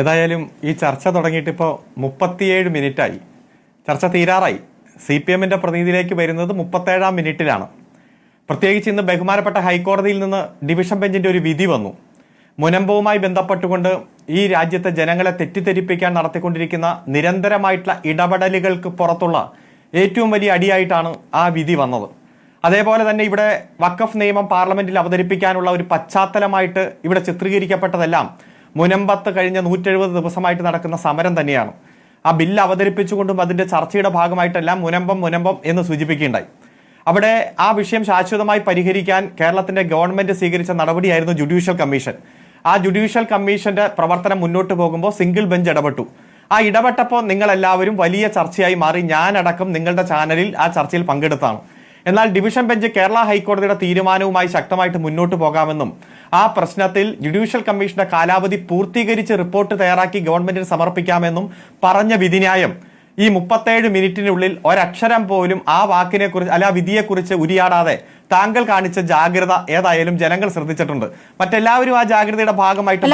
ഏതായാലും ഈ ചർച്ച തുടങ്ങിയിട്ട് ഇപ്പോൾ മുപ്പത്തിയേഴ് മിനിറ്റായി. ചർച്ച തീരാറായി. സി പി എമ്മിന്റെ പ്രതിനിധിയിലേക്ക് വരുന്നത് മുപ്പത്തേഴാം മിനിറ്റിലാണ്. പ്രത്യേകിച്ച് ഇന്ന് ബഹുമാനപ്പെട്ട ഹൈക്കോടതിയിൽ നിന്ന് ഡിവിഷൻ ബെഞ്ചിന്റെ ഒരു വിധി വന്നു. മുനമ്പവുമായി ബന്ധപ്പെട്ടുകൊണ്ട് ഈ രാജ്യത്തെ ജനങ്ങളെ തെറ്റിദ്ധരിപ്പിക്കാൻ നടത്തിക്കൊണ്ടിരിക്കുന്ന നിരന്തരമായിട്ടുള്ള ഇടപെടലുകൾക്ക് പുറത്തുള്ള ഏറ്റവും വലിയ അടിയായിട്ടാണ് ആ വിധി വന്നത്. അതേപോലെ തന്നെ ഇവിടെ വഖഫ് നിയമം പാർലമെന്റിൽ അവതരിപ്പിക്കാനുള്ള ഒരു പശ്ചാത്തലമായിട്ട് ഇവിടെ ചിത്രീകരിക്കപ്പെട്ടതെല്ലാം മുനമ്പത്ത് കഴിഞ്ഞ നൂറ്റെഴുപത് ദിവസമായിട്ട് നടക്കുന്ന സമരം തന്നെയാണ്. ആ ബില്ല് അവതരിപ്പിച്ചുകൊണ്ടും അതിന്റെ ചർച്ചയുടെ ഭാഗമായിട്ടെല്ലാം മുനമ്പം മുനമ്പം എന്ന് സൂചിപ്പിക്കുകയുണ്ടായി. അവിടെ ആ വിഷയം ശാശ്വതമായി പരിഹരിക്കാൻ കേരളത്തിന്റെ ഗവൺമെന്റ് സ്വീകരിച്ച നടപടിയായിരുന്നു ജുഡീഷ്യൽ കമ്മീഷൻ. ആ ജുഡീഷ്യൽ കമ്മീഷന്റെ പ്രവർത്തനം മുന്നോട്ട് പോകുമ്പോൾ സിംഗിൾ ബെഞ്ച് ഇടപെട്ടു. ആ ഇടപെട്ടപ്പോൾ നിങ്ങളെല്ലാവരും വലിയ ചർച്ചയായി മാറി ഞാനടക്കം നിങ്ങളുടെ ചാനലിൽ ആ ചർച്ചയിൽ പങ്കെടുത്താണ്. എന്നാൽ ഡിവിഷൻ ബെഞ്ച് കേരള ഹൈക്കോടതിയുടെ തീരുമാനവുമായി ശക്തമായിട്ട് മുന്നോട്ട് പോകാമെന്നും ആ പ്രശ്നത്തിൽ ജുഡീഷ്യൽ കമ്മീഷന്റെ കാലാവധി പൂർത്തീകരിച്ച് റിപ്പോർട്ട് തയ്യാറാക്കി ഗവൺമെന്റിന് സമർപ്പിക്കാമെന്നും പറഞ്ഞ വിധിന്യായം ഈ മുപ്പത്തേഴ് മിനിറ്റിനുള്ളിൽ ഒരക്ഷരം പോലും ആ വാക്കിനെ കുറിച്ച് അല്ല ആ വിധിയെക്കുറിച്ച് ഉരിയാടാതെ താങ്കൾ കാണിച്ച ജാഗ്രത ഏതായാലും ജനങ്ങൾ ശ്രദ്ധിച്ചിട്ടുണ്ട്. മറ്റെല്ലാവരും ആ ജാഗ്രതയുടെ ഭാഗമായിട്ട്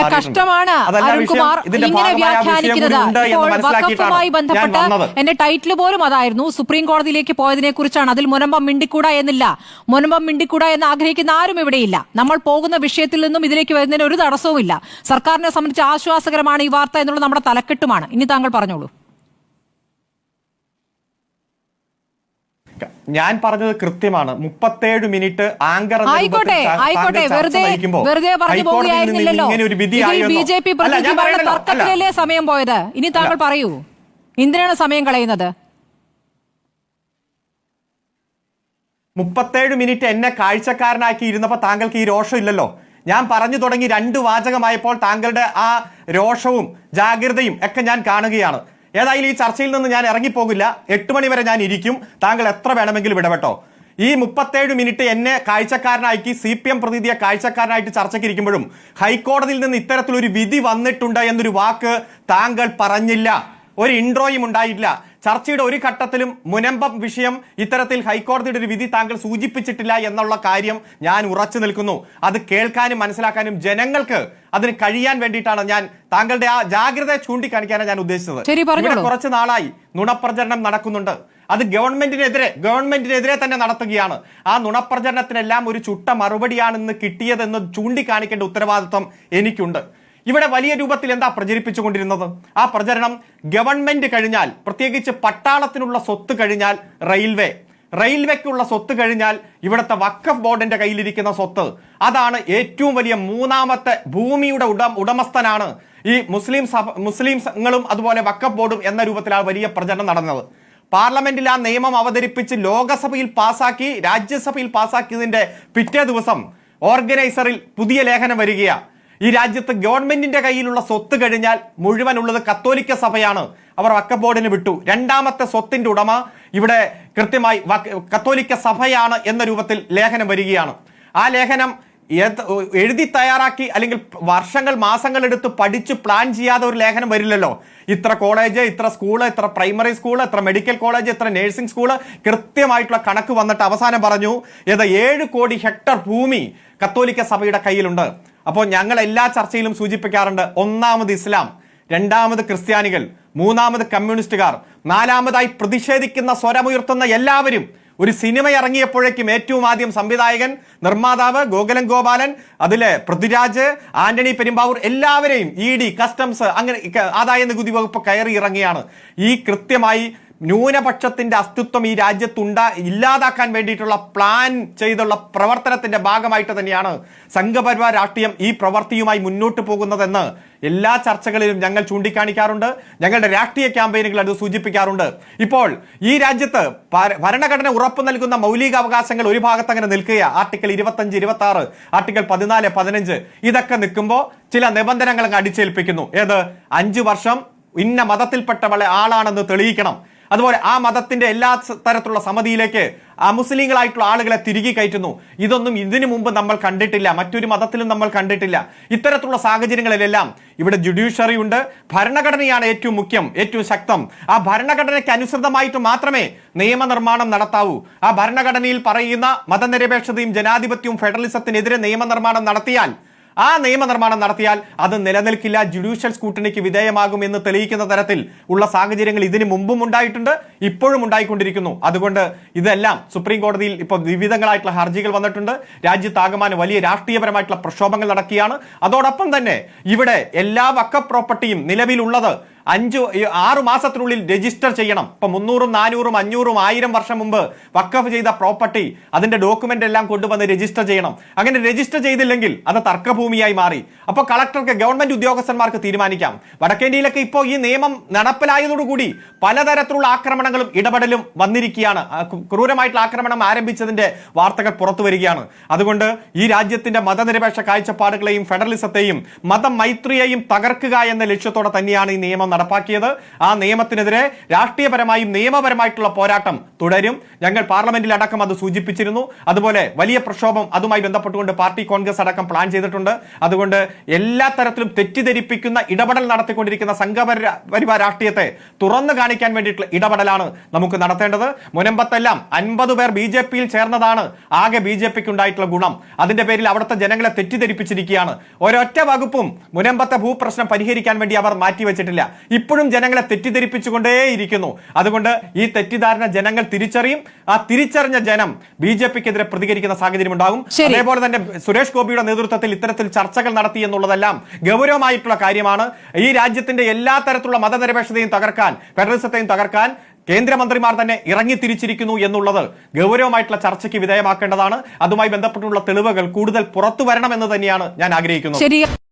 എന്റെ ടൈറ്റിൽ പോലും അതായിരുന്നു. സുപ്രീം കോടതിയിലേക്ക് പോയതിനെ കുറിച്ചാണ്. അതിൽ മുനമ്പം മിണ്ടിക്കൂടാ എന്നില്ല. മുനമ്പം മിണ്ടിക്കൂടാ എന്ന് ആഗ്രഹിക്കുന്ന ആരും ഇവിടെയില്ല നമ്മൾ പോകുന്ന വിഷയത്തിൽ നിന്നും ഇതിലേക്ക് വരുന്നതിന് ഒരു തടസ്സവും ഇല്ല സർക്കാരിനെ സംബന്ധിച്ച് ആശ്വാസകരമാണ് ഈ വാർത്ത എന്നുള്ളത് നമ്മുടെ തലക്കെട്ടുമാണ്. ഇനി താങ്കൾ പറഞ്ഞോളൂ. ഞാൻ പറഞ്ഞത് കൃത്യമാണ്. മുപ്പത്തേഴ് മിനിറ്റ് ആങ്കർ ആയിക്കോട്ടെ ആയിക്കോട്ടെ വെറുതെ വെറുതെ പറഞ്ഞു പോവുകയായിരുന്നില്ലല്ലോ. B J P. തർക്കത്തിലല്ലേ സമയം പോയത്? ഇനി താങ്കൾ പറയൂ. എന്തിനാണ് സമയം കളയുന്നത്? മുപ്പത്തേഴ് മിനിറ്റ് എന്നെ കാഴ്ചക്കാരനാക്കി ഇരുന്നപ്പോൾ താങ്കൾക്ക് ഈ രോഷം ഇല്ലല്ലോ. ഞാൻ പറഞ്ഞു തുടങ്ങി രണ്ട് വാചകമായപ്പോൾ താങ്കളുടെ ആ രോഷവും ജാഗ്രതയും ഒക്കെ ഞാൻ കാണുകയാണ്. ഏതായാലും ഈ ചർച്ചയിൽ നിന്ന് ഞാൻ ഇറങ്ങിപ്പോകില്ല. എട്ട് മണി വരെ ഞാൻ ഇരിക്കും. താങ്കൾ എത്ര വേണമെങ്കിലും ഇടപെട്ടോ. ഈ മുപ്പത്തേഴ് മിനിറ്റ് എന്നെ കാഴ്ചക്കാരനാക്കി സി പി എം പ്രതിനിധിയെ കാഴ്ചക്കാരനായിട്ട് ചർച്ചയ്ക്ക് ഇരിക്കുമ്പോഴും ഹൈക്കോടതിയിൽ നിന്ന് ഇത്തരത്തിലൊരു വിധി വന്നിട്ടുണ്ട് എന്നൊരു വാക്ക് താങ്കൾ പറഞ്ഞില്ല. ഒരു ഇൻട്രോയും ഉണ്ടായിട്ടില്ല. ചർച്ചയുടെ ഒരു ഘട്ടത്തിലും മുനമ്പം വിഷയം ഇത്തരത്തിൽ ഹൈക്കോടതിയുടെ ഒരു വിധി താങ്കൾ സൂചിപ്പിച്ചിട്ടില്ല എന്നുള്ള കാര്യം ഞാൻ ഉറച്ചു നിൽക്കുന്നു. അത് കേൾക്കാനും മനസ്സിലാക്കാനും ജനങ്ങൾക്ക് അതിന് കഴിയാൻ വേണ്ടിയിട്ടാണ് ഞാൻ താങ്കളുടെ ആ ജാഗ്രത ചൂണ്ടിക്കാണിക്കാനാണ് ഞാൻ ഉദ്ദേശിച്ചത്. ഇവിടെ കുറച്ച് നാളായി നുണപ്രചരണം നടക്കുന്നുണ്ട്. അത് ഗവൺമെന്റിനെതിരെ ഗവൺമെന്റിനെതിരെ തന്നെ നടത്തുകയാണ്. ആ നുണപ്രചരണത്തിനെല്ലാം ഒരു ചുട്ട മറുപടിയാണെന്ന് കിട്ടിയതെന്ന് ചൂണ്ടിക്കാണിക്കേണ്ട ഉത്തരവാദിത്വം എനിക്കുണ്ട്. ഇവിടെ വലിയ രൂപത്തിൽ എന്താ പ്രചരിപ്പിച്ചുകൊണ്ടിരുന്നത്? ആ പ്രചരണം ഗവൺമെന്റ് കഴിഞ്ഞാൽ പ്രത്യേകിച്ച് പട്ടാളത്തിനുള്ള സ്വത്ത് കഴിഞ്ഞാൽ റെയിൽവേ റെയിൽവേക്കുള്ള സ്വത്ത് കഴിഞ്ഞാൽ ഇവിടുത്തെ വക്കഫ് ബോർഡിന്റെ കയ്യിലിരിക്കുന്ന സ്വത്ത്. അതാണ് ഏറ്റവും വലിയ മൂന്നാമത്തെ ഭൂമിയുടെ ഉട ഉടമസ്ഥനാണ് ഈ മുസ്ലിം സഭ മുസ്ലിംങ്ങളും അതുപോലെ വക്കഫ് ബോർഡും എന്ന രൂപത്തിൽ ആ വലിയ പ്രചരണം നടന്നത്. പാർലമെന്റിൽ ആ നിയമം അവതരിപ്പിച്ച് ലോകസഭയിൽ പാസാക്കി രാജ്യസഭയിൽ പാസാക്കിയതിന്റെ പിറ്റേ ദിവസം ഓർഗനൈസറിൽ പുതിയ ലേഖനം വരികയാണ് ഈ രാജ്യത്ത് ഗവൺമെന്റിന്റെ കയ്യിലുള്ള സ്വത്ത് കഴിഞ്ഞാൽ മുഴുവനുള്ളത് കത്തോലിക്ക സഭയാണ്. അവർ വക്കഫ് ബോർഡിന് വിട്ടു. രണ്ടാമത്തെ സ്വത്തിന്റെ ഉടമ ഇവിടെ കൃത്യമായി കത്തോലിക്ക സഭയാണ് എന്ന രൂപത്തിൽ ലേഖനം വരികയാണ്. ആ ലേഖനം എഴുതി തയ്യാറാക്കി അല്ലെങ്കിൽ വർഷങ്ങൾ മാസങ്ങൾ എടുത്ത് പഠിച്ച് പ്ലാൻ ചെയ്യാതെ ഒരു ലേഖനം വരില്ലല്ലോ. ഇത്ര കോളേജ് ഇത്ര സ്കൂൾ ഇത്ര പ്രൈമറി സ്കൂൾ ഇത്ര മെഡിക്കൽ കോളേജ് ഇത്ര നഴ്സിംഗ് സ്കൂൾ കൃത്യമായിട്ടുള്ള കണക്ക് വന്നിട്ട് അവസാനം പറഞ്ഞു ഏത് ഏഴ് കോടി ഹെക്ടർ ഭൂമി കത്തോലിക്ക സഭയുടെ കയ്യിലുണ്ട്. അപ്പോൾ ഞങ്ങൾ എല്ലാ ചർച്ചയിലും സൂചിപ്പിക്കാറുണ്ട് ഒന്നാമത് ഇസ്ലാം രണ്ടാമത് ക്രിസ്ത്യാനികൾ മൂന്നാമത് കമ്മ്യൂണിസ്റ്റുകാർ നാലാമതായി പ്രതിഷേധിക്കുന്ന സ്വരമുയർത്തുന്ന എല്ലാവരും. ഒരു സിനിമ ഇറങ്ങിയപ്പോഴേക്കും ഏറ്റവും ആദ്യം സംവിധായകൻ നിർമ്മാതാവ് ഗോകുലം ഗോപാലൻ അതിലെ പൃഥ്വിരാജ് ആന്റണി പെരുമ്പാവൂർ എല്ലാവരെയും ഇ ഡി കസ്റ്റംസ് അങ്ങനെ ആദായ നികുതി വകുപ്പ് കയറി ഇറങ്ങിയാണ്. ഈ കൃത്യമായി ന്യൂനപക്ഷത്തിന്റെ അസ്തിത്വം ഈ രാജ്യത്തുണ്ട ഇല്ലാതാക്കാൻ വേണ്ടിയിട്ടുള്ള പ്ലാൻ ചെയ്തുള്ള പ്രവർത്തനത്തിന്റെ ഭാഗമായിട്ട് തന്നെയാണ് സംഘപരിവാർ രാഷ്ട്രീയം ഈ പ്രവൃത്തിയുമായി മുന്നോട്ട് പോകുന്നതെന്ന് എല്ലാ ചർച്ചകളിലും ഞങ്ങൾ ചൂണ്ടിക്കാണിക്കാറുണ്ട്. ഞങ്ങളുടെ രാഷ്ട്രീയ ക്യാമ്പയിനുകൾ അത് സൂചിപ്പിക്കാറുണ്ട്. ഇപ്പോൾ ഈ രാജ്യത്ത് ഭരണഘടന ഉറപ്പു നൽകുന്ന മൗലികാവകാശങ്ങൾ ഒരു ഭാഗത്ത് അങ്ങനെ നിൽക്കുക ആർട്ടിക്കിൾ ഇരുപത്തഞ്ച് ഇരുപത്തി ആറ് ആർട്ടിക്കിൾ പതിനാല് പതിനഞ്ച് ഇതൊക്കെ നിൽക്കുമ്പോൾ ചില നിബന്ധനകൾ അങ്ങ് അടിച്ചേൽപ്പിക്കുന്നു. ഏത്? അഞ്ചു വർഷം ഇന്ന മതത്തിൽപ്പെട്ടവളെ ആളാണെന്ന് തെളിയിക്കണം. അതുപോലെ ആ മതത്തിന്റെ എല്ലാ തരത്തിലുള്ള സമിതിയിലേക്ക് മുസ്ലിങ്ങളായിട്ടുള്ള ആളുകളെ തിരികെ കയറ്റുന്നു. ഇതൊന്നും ഇതിനു മുമ്പ് നമ്മൾ കണ്ടിട്ടില്ല. മറ്റൊരു മതത്തിലും നമ്മൾ കണ്ടിട്ടില്ല. ഇത്തരത്തിലുള്ള സാഹചര്യങ്ങളിലെല്ലാം ഇവിടെ ജുഡീഷ്യറി ഉണ്ട്. ഭരണഘടനയാണ് ഏറ്റവും മുഖ്യം ഏറ്റവും ശക്തം. ആ ഭരണഘടനയ്ക്ക് അനുസൃതമായിട്ട് മാത്രമേ നിയമനിർമ്മാണം നടത്താവൂ. ആ ഭരണഘടനയിൽ പറയുന്ന മതനിരപേക്ഷതയും ജനാധിപത്യവും ഫെഡറലിസത്തിനെതിരെ നിയമനിർമ്മാണം നടത്തിയാൽ ആ നിയമനിർമ്മാണം നടത്തിയാൽ അത് നിലനിൽക്കില്ല. ജുഡീഷ്യൽ സ്കൂട്ടണിക്ക് വിധേയമാകും എന്ന് തെളിയിക്കുന്ന തരത്തിൽ ഉള്ള സാഹചര്യങ്ങൾ ഇതിനു മുമ്പും ഉണ്ടായിട്ടുണ്ട് ഇപ്പോഴും ഉണ്ടായിക്കൊണ്ടിരിക്കുന്നു. അതുകൊണ്ട് ഇതെല്ലാം സുപ്രീം കോടതിയിൽ ഇപ്പോൾ വിവിധങ്ങളായിട്ടുള്ള ഹർജികൾ വന്നിട്ടുണ്ട്. രാജ്യത്താകമാനം വലിയ രാഷ്ട്രീയപരമായിട്ടുള്ള പ്രക്ഷോഭങ്ങൾ നടക്കുകയാണ്. അതോടൊപ്പം തന്നെ ഇവിടെ എല്ലാ വക്ക പ്രോപ്പർട്ടിയും നിലവിലുള്ളത് അഞ്ച് ആറു മാസത്തിനുള്ളിൽ രജിസ്റ്റർ ചെയ്യണം. ഇപ്പൊ മുന്നൂറും നാനൂറും അഞ്ഞൂറും ആയിരം വർഷം മുമ്പ് വക്കഫ് ചെയ്ത പ്രോപ്പർട്ടി അതിന്റെ ഡോക്യുമെന്റ് എല്ലാം കൊണ്ടുവന്ന് രജിസ്റ്റർ ചെയ്യണം. അങ്ങനെ രജിസ്റ്റർ ചെയ്തില്ലെങ്കിൽ അത് തർക്കഭൂമിയായി മാറി. അപ്പോൾ കളക്ടർക്ക് ഗവൺമെന്റ് ഉദ്യോഗസ്ഥന്മാർക്ക് തീരുമാനിക്കാം. വടക്കേന്ത്യയിലൊക്കെ ഇപ്പോൾ ഈ നിയമം നടപ്പിലായതോടുകൂടി പലതരത്തിലുള്ള ആക്രമണങ്ങളും ഇടപെടലും വന്നിരിക്കുകയാണ്. ക്രൂരമായിട്ടുള്ള ആക്രമണം ആരംഭിച്ചതിന്റെ വാർത്തകൾ പുറത്തു വരികയാണ്. അതുകൊണ്ട് ഈ രാജ്യത്തിന്റെ മതനിരപേക്ഷ കാഴ്ചപ്പാടുകളെയും ഫെഡറലിസത്തെയും മതമൈത്രിയെയും തകർക്കുക എന്ന ലക്ഷ്യത്തോടെ തന്നെയാണ് ഈ നിയമം നടപ്പാക്കിയത്. ആ നിയമത്തിനെതിരെ രാഷ്ട്രീയപരമായും നിയമപരമായിട്ടുള്ള പോരാട്ടം തുടരും. ഞങ്ങൾ പാർലമെന്റിൽ അടക്കം അത് സൂചിപ്പിച്ചിരുന്നു. അതുപോലെ വലിയ പ്രക്ഷോഭം അതുമായി ബന്ധപ്പെട്ടുകൊണ്ട് പാർട്ടി കോൺഗ്രസ് അടക്കം പ്ലാൻ ചെയ്തിട്ടുണ്ട്. അതുകൊണ്ട് എല്ലാ തരത്തിലും തെറ്റിദ്ധരിപ്പിക്കുന്ന ഇടപെടൽ നടത്തിക്കൊണ്ടിരിക്കുന്ന സംഘപര പരിവാ രാഷ്ട്രീയത്തെ തുറന്നു കാണിക്കാൻ വേണ്ടിയിട്ടുള്ള ഇടപെടലാണ് നമുക്ക് നടത്തേണ്ടത്. മുനമ്പത്തെല്ലാം അൻപത് പേർ ബി ജെ പിയിൽ ചേർന്നതാണ് ആകെ ബി ജെ പിക്ക് ഉണ്ടായിട്ടുള്ള ഗുണം. അതിന്റെ പേരിൽ അവിടുത്തെ ജനങ്ങളെ തെറ്റിദ്ധരിപ്പിച്ചിരിക്കുകയാണ്. ഒരൊറ്റ വകുപ്പും മുനമ്പത്തെ ഭൂപ്രശ്നം പരിഹരിക്കാൻ വേണ്ടി അവർ മാറ്റിവെച്ചിട്ടില്ല. ഇപ്പോഴും ജനങ്ങളെ തെറ്റിദ്ധരിപ്പിച്ചുകൊണ്ടേയിരിക്കുന്നു. അതുകൊണ്ട് ഈ തെറ്റിദ്ധാരണ ജനങ്ങൾ തിരിച്ചറിയും. ആ തിരിച്ചറിഞ്ഞ ജനം ബി ജെ പിക്കെതിരെ പ്രതികരിക്കുന്ന സാഹചര്യം ഉണ്ടാകും അതേപോലെ തന്നെ സുരേഷ് ഗോപിയുടെ നേതൃത്വത്തിൽ ഇത്തരത്തിൽ ചർച്ചകൾ നടത്തി എന്നുള്ളതെല്ലാം ഗൗരവമായിട്ടുള്ള കാര്യമാണ്. ഈ രാജ്യത്തിന്റെ എല്ലാ തരത്തിലുള്ള മതനിരപേക്ഷതയും തകർക്കാൻ ഫെഡറലിസത്തെയും തകർക്കാൻ കേന്ദ്രമന്ത്രിമാർ തന്നെ ഇറങ്ങി തിരിച്ചിരിക്കുന്നു എന്നുള്ളത് ഗൗരവമായിട്ടുള്ള ചർച്ചയ്ക്ക് വിധേയമാക്കേണ്ടതാണ്. അതുമായി ബന്ധപ്പെട്ടുള്ള തെളിവുകൾ കൂടുതൽ പുറത്തു വരണമെന്ന് തന്നെയാണ് ഞാൻ ആഗ്രഹിക്കുന്നത്.